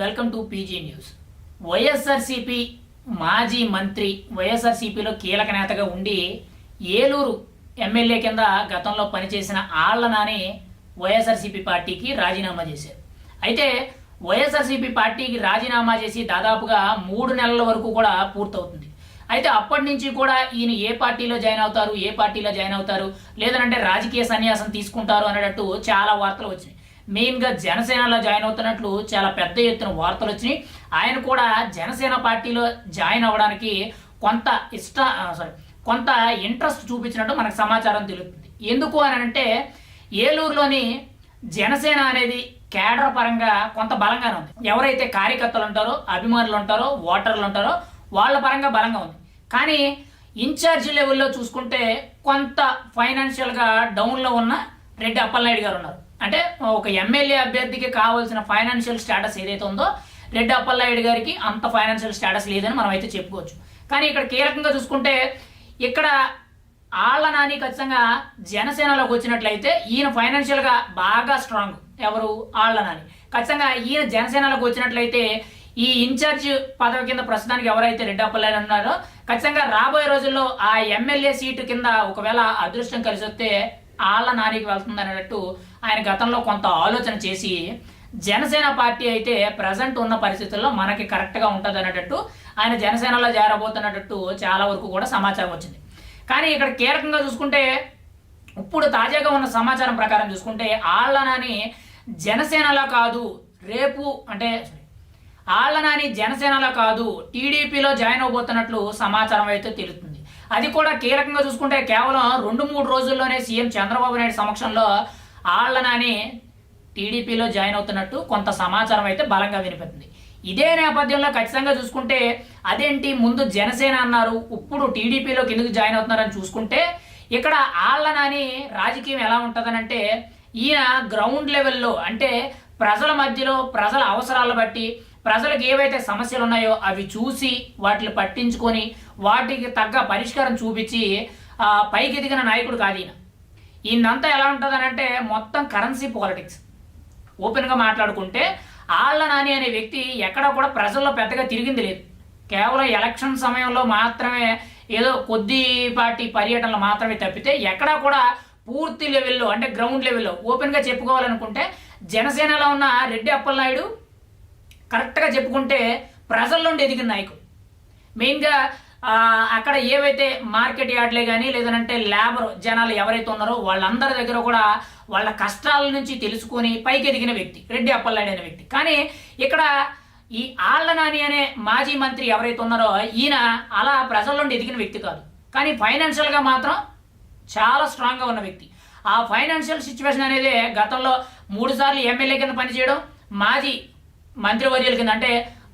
Welcome to PG news. YSRCP మాజీ మంత్రి వైఎస్ఆర్సీపీలో కీలక నేతగా ఉండి ఏలూరు ఎమ్మెల్యే కింద గతంలో పనిచేసిన ఆళ్ళ నాని వైఎస్ఆర్సీపీ పార్టీకి రాజీనామా చేశారు. అయితే వైఎస్ఆర్సీపీ పార్టీకి రాజీనామా చేసి దాదాపుగా మూడు నెలల వరకు కూడా పూర్తవుతుంది. అయితే అప్పటి నుంచి కూడా ఈయన ఏ పార్టీలో జాయిన్ అవుతారు ఏ పార్టీలో జాయిన్ అవుతారు లేదంటే రాజకీయ సన్యాసం తీసుకుంటారు అనేటట్టు చాలా వార్తలు వచ్చినాయి. మెయిన్గా జనసేనలో జాయిన్ అవుతున్నట్లు చాలా పెద్ద ఎత్తున వార్తలు వచ్చినాయి. ఆయన కూడా జనసేన పార్టీలో జాయిన్ అవ్వడానికి కొంత ఇష్ట సారీ కొంత ఇంట్రెస్ట్ చూపించినట్టు మనకు సమాచారం తెలుస్తుంది. ఎందుకు అని అంటే ఏలూరులోని జనసేన అనేది కేడర్ పరంగా కొంత బలంగానే ఉంది. ఎవరైతే కార్యకర్తలు ఉంటారో అభిమానులు ఉంటారో ఓటర్లు ఉంటారో వాళ్ళ పరంగా బలంగా ఉంది. కానీ ఇన్ఛార్జ్ లెవెల్లో చూసుకుంటే కొంత ఫైనాన్షియల్గా డౌన్లో ఉన్న రెడ్డి అప్పలనాయుడు గారు ఉన్నారు. అంటే ఒక ఎమ్మెల్యే అభ్యర్థికి కావాల్సిన ఫైనాన్షియల్ స్టేటస్ ఏదైతే ఉందో రెడ్డి అప్పలనాయుడు గారికి అంత ఫైనాన్షియల్ స్టేటస్ లేదని మనం అయితే చెప్పుకోవచ్చు. కానీ ఇక్కడ కీలకంగా చూసుకుంటే ఇక్కడ ఆళ్ళ నాని ఖచ్చితంగా జనసేనలోకి వచ్చినట్లయితే ఈయన ఫైనాన్షియల్గా బాగా స్ట్రాంగ్ ఎవరు? ఆళ్ళ నాని. ఖచ్చితంగా ఈయన జనసేనలోకి వచ్చినట్లయితే ఈ ఇన్ఛార్జ్ పదవి కింద ప్రస్తుతానికి ఎవరైతే రెడ్డప్పలైన ఉన్నారో ఖచ్చితంగా రాబోయే రోజుల్లో ఆ ఎమ్మెల్యే సీటు కింద ఒకవేళ అదృష్టం కలిసి వస్తే ఆళ్ళ నానికి వెళ్తుంది అనేటట్టు ఆయన గతంలో కొంత ఆలోచన చేసి జనసేన పార్టీ అయితే ప్రజెంట్ ఉన్న పరిస్థితుల్లో మనకి కరెక్ట్గా ఉంటుంది అనేటట్టు ఆయన జనసేనలో చేరబోతున్నట్టు చాలా వరకు కూడా సమాచారం వచ్చింది. కానీ ఇక్కడ కీలకంగా చూసుకుంటే ఇప్పుడు తాజాగా ఉన్న సమాచారం ప్రకారం చూసుకుంటే ఆళ్ళనాని జనసేనలో కాదు రేపు అంటే ఆళ్ళనాని జనసేనలో కాదు టీడీపీలో జాయిన్ అవబోతున్నట్లు సమాచారం అయితే తెలుస్తుంది. అది కూడా కీలకంగా చూసుకుంటే కేవలం రెండు మూడు రోజుల్లోనే సీఎం చంద్రబాబు నాయుడు సమక్షంలో ఆళ్ళనాని టీడీపీలో జాయిన్ అవుతున్నట్టు కొంత సమాచారం అయితే బలంగా వినిపిస్తుంది. ఇదే నేపథ్యంలో ఖచ్చితంగా చూసుకుంటే అదేంటి ముందు జనసేన అన్నారు ఇప్పుడు టీడీపీలోకి ఎందుకు జాయిన్ అవుతున్నారని చూసుకుంటే ఇక్కడ ఆళ్ళ నాని రాజకీయం ఎలా ఉంటుందనంటే ఈయన గ్రౌండ్ లెవెల్లో అంటే ప్రజల మధ్యలో ప్రజల అవసరాలను బట్టి ప్రజలకు ఏవైతే సమస్యలు ఉన్నాయో అవి చూసి వాటిని పట్టించుకొని వాటికి తగ్గ పరిష్కారం చూపించి పైకి ఎదిగిన నాయకుడు కాదు ఈయన. ఈయనంతా ఎలా ఉంటుందనంటే మొత్తం కరెన్సీ పాలిటిక్స్. ఓపెన్గా మాట్లాడుకుంటే ఆళ్ళ నాని అనే వ్యక్తి ఎక్కడ కూడా ప్రజల్లో పెద్దగా తిరిగింది లేదు. కేవలం ఎలక్షన్ సమయంలో మాత్రమే ఏదో కొద్దిపాటి పర్యటనలు మాత్రమే తప్పితే ఎక్కడా కూడా పూర్తి లెవెల్లో అంటే గ్రౌండ్ లెవెల్లో ఓపెన్గా చెప్పుకోవాలనుకుంటే జనసేనలో ఉన్న రెడ్డి అప్పలనాయుడు కరెక్ట్గా చెప్పుకుంటే ప్రజల నుండి ఎదిగిన నాయకుడు. మెయిన్గా అక్కడ ఏవైతే మార్కెట్ యార్డ్లే కానీ లేదంటే లేబర్ జనాలు ఎవరైతే ఉన్నారో వాళ్ళందరి దగ్గర కూడా వాళ్ళ కష్టాల నుంచి తెలుసుకొని పైకి ఎదిగిన వ్యక్తి రెడ్డి అప్పలనాయుడు అనే వ్యక్తి. కానీ ఇక్కడ ఈ ఆళ్ళ నాని అనే మాజీ మంత్రి ఎవరైతే ఉన్నారో ఈయన అలా ప్రజల నుండి ఎదిగిన వ్యక్తి కాదు. కానీ ఫైనాన్షియల్గా మాత్రం చాలా స్ట్రాంగ్గా ఉన్న వ్యక్తి. ఆ ఫైనాన్షియల్ సిచ్యువేషన్ అనేది గతంలో మూడుసార్లు ఎమ్మెల్యే కింద పనిచేయడం మాజీ మంత్రివర్యుల కింద అంటే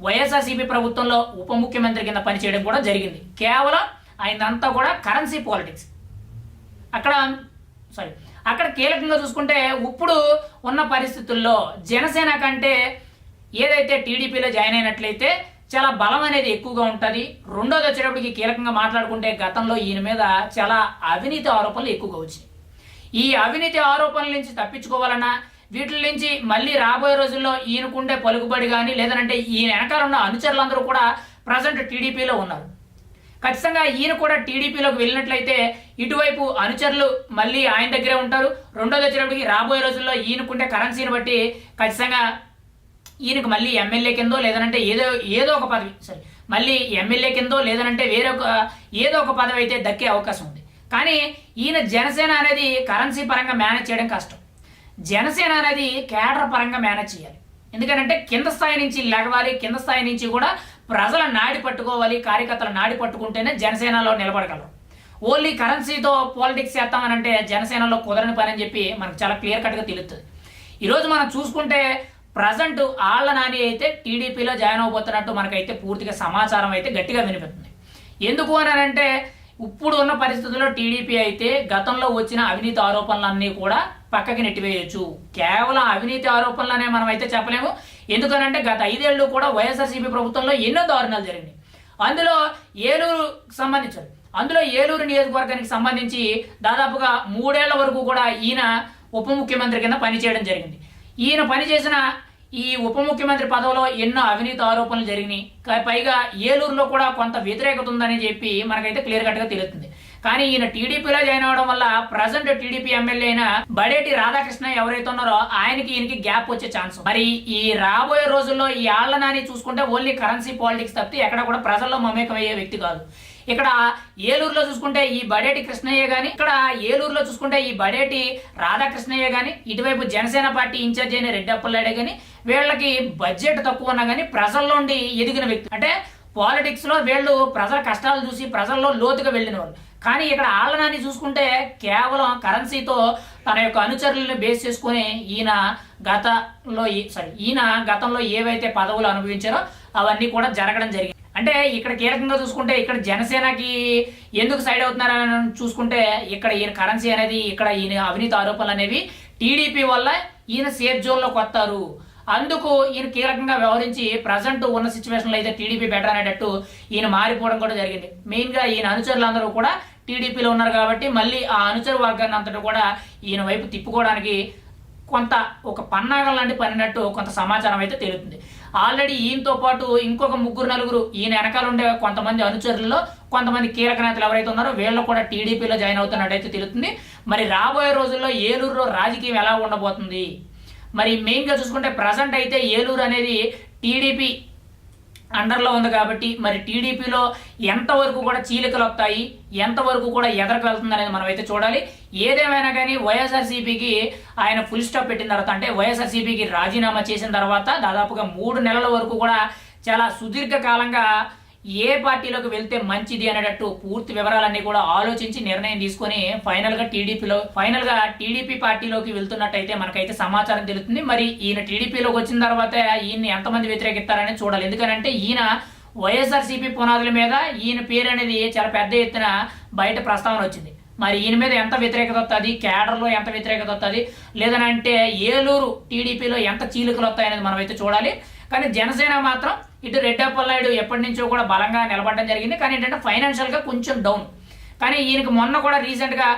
వైఎస్ఆర్సీపీ ప్రభుత్వంలో ఉప ముఖ్యమంత్రి కింద పనిచేయడం కూడా జరిగింది. కేవలం ఆయనంతా కూడా కరెన్సీ పాలిటిక్స్. అక్కడ సారీ అక్కడ కీలకంగా చూసుకుంటే ఇప్పుడు ఉన్న పరిస్థితుల్లో జనసేన కంటే ఏదైతే టీడీపీలో జాయిన్ అయినట్లయితే చాలా బలం అనేది ఎక్కువగా ఉంటుంది. రెండోది వచ్చేటప్పటికి కీలకంగా మాట్లాడుకుంటే గతంలో ఈయన మీద చాలా అవినీతి ఆరోపణలు ఎక్కువగా వచ్చినాయి. ఈ అవినీతి ఆరోపణల నుంచి తప్పించుకోవాలన్నా వీటి నుంచి మళ్ళీ రాబోయే రోజుల్లో ఈయనకుండే పలుకుబడి కానీ లేదంటే ఈయన వెనకాల ఉన్న అనుచరులందరూ కూడా ప్రజెంట్ టీడీపీలో ఉన్నారు. ఖచ్చితంగా ఈయన కూడా టీడీపీలోకి వెళ్ళినట్లయితే ఇటువైపు అనుచరులు మళ్ళీ ఆయన దగ్గరే ఉంటారు. రెండోది వచ్చినప్పటికి రాబోయే రోజుల్లో ఈయనకుంటే కరెన్సీని బట్టి ఖచ్చితంగా ఈయనకు మళ్ళీ ఎమ్మెల్యే కిందో లేదనంటే ఏదో ఏదో ఒక పదవి సరే మళ్ళీ ఎమ్మెల్యే కిందో లేదంటే వేరొక ఏదో ఒక పదవి అయితే దక్కే అవకాశం ఉంది. కానీ ఈయన జనసేన అనేది కరెన్సీ పరంగా మేనేజ్ చేయడం కష్టం. జనసేన అనేది కేడర్ పరంగా మేనేజ్ చేయాలి. ఎందుకంటే కింద స్థాయి నుంచి లెగవాలి కింద స్థాయి నుంచి కూడా ప్రజల నాడి పట్టుకోవాలి కార్యకర్తల నాడి పట్టుకుంటేనే జనసేనలో నిలబడగలరు ఓన్లీ కరెన్సీతో పాలిటిక్స్ చేస్తామనంటే జనసేనలో కుదరని పని అని చెప్పి మనకు చాలా క్లియర్ కట్గా తెలుస్తుంది ఈరోజు మనం చూసుకుంటే ప్రజెంట్ ఆళ్ళ నాని అయితే టీడీపీలో జాయిన్ అవబోతున్నట్టు మనకైతే పూర్తిగా సమాచారం అయితే గట్టిగా వినిపిస్తుంది. ఎందుకు అని అంటే ఇప్పుడు ఉన్న పరిస్థితుల్లో టీడీపీ అయితే గతంలో వచ్చిన అవినీతి ఆరోపణలన్నీ కూడా పక్కకి నెట్టివేయచ్చు. కేవలం అవినీతి ఆరోపణలనే మనం అయితే చెప్పలేము. ఎందుకనంటే గత ఐదేళ్ళు కూడా వైఎస్ఆర్సీపీ ప్రభుత్వంలో ఎన్నో దారుణాలు జరిగినాయి. అందులో ఏలూరు సంబంధించారు అందులో ఏలూరు నియోజకవర్గానికి సంబంధించి దాదాపుగా మూడేళ్ళ వరకు కూడా ఈయన ఉప ముఖ్యమంత్రి కింద పనిచేయడం జరిగింది. ఈయన పనిచేసిన ఈ ఉప ముఖ్యమంత్రి పదవిలో ఎన్నో అవినీతి ఆరోపణలు జరిగినాయి. పైగా ఏలూరులో కూడా కొంత వ్యతిరేకత ఉందని చెప్పి మనకైతే క్లియర్ కట్గా తెలుస్తుంది. కానీ ఈయన టీడీపీలో జాయిన్ అవడం వల్ల ప్రజెంట్ టీడీపీ ఎమ్మెల్యే అయిన బడేటి రాధాకృష్ణ ఎవరైతే ఉన్నారో ఆయనకి ఈయనకి గ్యాప్ వచ్చే ఛాన్స్. మరి ఈ రాబోయే రోజుల్లో ఈ ఆళ్ళ నాని చూసుకుంటే ఓన్లీ కరెన్సీ పాలిటిక్స్ తప్పితే ఎక్కడ కూడా ప్రజల్లో మమేకమయ్యే వ్యక్తి కాదు. ఇక్కడ ఏలూరులో చూసుకుంటే ఈ బడేటి కృష్ణయ్య గాని ఇక్కడ ఏలూరులో చూసుకుంటే ఈ బడేటి రాధాకృష్ణయ్య గాని ఇటువైపు జనసేన పార్టీ ఇన్ఛార్జ్ అయిన రెడ్డి అప్పలాడే గాని వీళ్ళకి బడ్జెట్ తక్కువ ఉన్నా గానీ ప్రజల్లో ఉండి ఎదిగిన వ్యక్తి. అంటే పాలిటిక్స్లో వీళ్ళు ప్రజల కష్టాలు చూసి ప్రజల్లో లోతుగా వెళ్ళిన వాళ్ళు. కానీ ఇక్కడ ఆళ్ళనాన్ని చూసుకుంటే కేవలం కరెన్సీతో తన యొక్క అనుచరులను బేస్ చేసుకుని ఈయన గతంలో సారీ ఈయన గతంలో ఏవైతే పదవులు అనుభవించారో అవన్నీ కూడా జరగడం జరిగింది. అంటే ఇక్కడ కీలకంగా చూసుకుంటే ఇక్కడ జనసేనకి ఎందుకు సైడ్ అవుతున్నారని చూసుకుంటే ఇక్కడ ఈయన కరెన్సీ అనేది ఇక్కడ ఈయన అవినీతి ఆరోపణలు అనేవి టీడీపీ వల్ల ఈయన సేఫ్ జోన్లోకి వస్తారు. అందుకు ఈయన కీలకంగా వ్యవహరించి ప్రజెంట్ ఉన్న సిచ్యువేషన్లో అయితే టీడీపీ బెటర్ అనేటట్టు ఈయన మారిపోవడం కూడా జరిగింది. మెయిన్గా ఈయన అనుచరులందరూ కూడా టీడీపీలో ఉన్నారు కాబట్టి మళ్ళీ ఆ అనుచరు వర్గాన్ని అంతటా కూడా ఈయన వైపు తిప్పుకోవడానికి కొంత ఒక పన్నాగం లాంటి పనినట్టు కొంత సమాచారం అయితే తెలుస్తుంది. ఆల్రెడీ ఈయనతో పాటు ఇంకొక ముగ్గురు నలుగురు ఈయన వెనకాల ఉండే కొంతమంది అనుచరుల్లో కొంతమంది కీలక నేతలు ఎవరైతే ఉన్నారో వీళ్ళు కూడా టీడీపీలో జాయిన్ అవుతున్నట్టయితే తెలుస్తుంది. మరి రాబోయే రోజుల్లో ఏలూరులో రాజకీయం ఎలా ఉండబోతుంది? మరి మెయిన్గా చూసుకుంటే ప్రజెంట్ అయితే ఏలూరు అనేది టీడీపీ అండర్లో ఉంది కాబట్టి మరి టీడీపీలో ఎంతవరకు కూడా చీలికలు వస్తాయి ఎంతవరకు కూడా ఎదరకు వెళ్తుంది అనేది మనం అయితే చూడాలి. ఏదేమైనా కానీ వైఎస్ఆర్సీపీకి ఆయన ఫుల్ స్టాప్ పెట్టిన తర్వాత అంటే వైఎస్ఆర్సీపీకి రాజీనామా చేసిన తర్వాత దాదాపుగా మూడు నెలల వరకు కూడా చాలా సుదీర్ఘ కాలంగా ఏ పార్టీలోకి వెళ్తే మంచిది అనేటట్టు పూర్తి వివరాలన్నీ కూడా ఆలోచించి నిర్ణయం తీసుకొని ఫైనల్గా టీడీపీలో ఫైనల్గా టీడీపీ పార్టీలోకి వెళ్తున్నట్టయితే మనకైతే సమాచారం తెలుస్తుంది. మరి ఈయన టీడీపీలోకి వచ్చిన తర్వాత ఈయన్ని ఎంతమంది వ్యతిరేకిస్తారని చూడాలి. ఎందుకనంటే ఈయన వైఎస్ఆర్సీపీ పునాదుల మీద ఈయన పేరు అనేది చాలా పెద్ద ఎత్తున బయట ప్రస్తావన వచ్చింది. మరి ఈయన మీద ఎంత వ్యతిరేకత వస్తుంది కేడర్లో ఎంత వ్యతిరేకత వస్తుంది లేదనంటే ఏలూరు టీడీపీలో ఎంత చీలికలు వస్తాయనేది మనం అయితే చూడాలి. కానీ జనసేన మాత్రం ఇటు రెడ్డప్పలనాయుడు ఎప్పటి నుంచో కూడా బలంగా నిలబడడం జరిగింది. కానీ ఏంటంటే ఫైనాన్షియల్గా కొంచెం డౌన్ కానీ ఈయనకి మొన్న కూడా రీసెంట్గా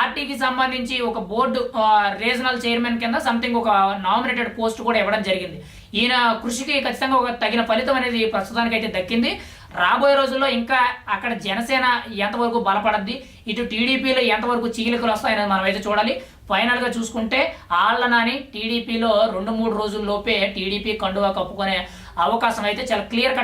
ఆర్టీకి సంబంధించి ఒక బోర్డు రీజనల్ చైర్మన్ కింద సంథింగ్ ఒక నామినేటెడ్ పోస్ట్ కూడా ఇవ్వడం జరిగింది. ఈయన కృషికి ఖచ్చితంగా ఒక తగిన ఫలితం అనేది ప్రస్తుతానికి అయితే దక్కింది. రాబోయే రోజుల్లో ఇంకా అక్కడ జనసేన ఎంతవరకు బలపడద్ది ఇటు టీడీపీలో ఎంతవరకు చీలికలు వస్తాయనేది మనం అయితే చూడాలి. ఫైనల్గా చూసుకుంటే ఆళ్ళ నాని టీడీపీలో రెండు మూడు రోజుల్లోపే టీడీపీ కండువా కప్పుకునే అవకాశం అయితే చాలా క్లియర్ కట్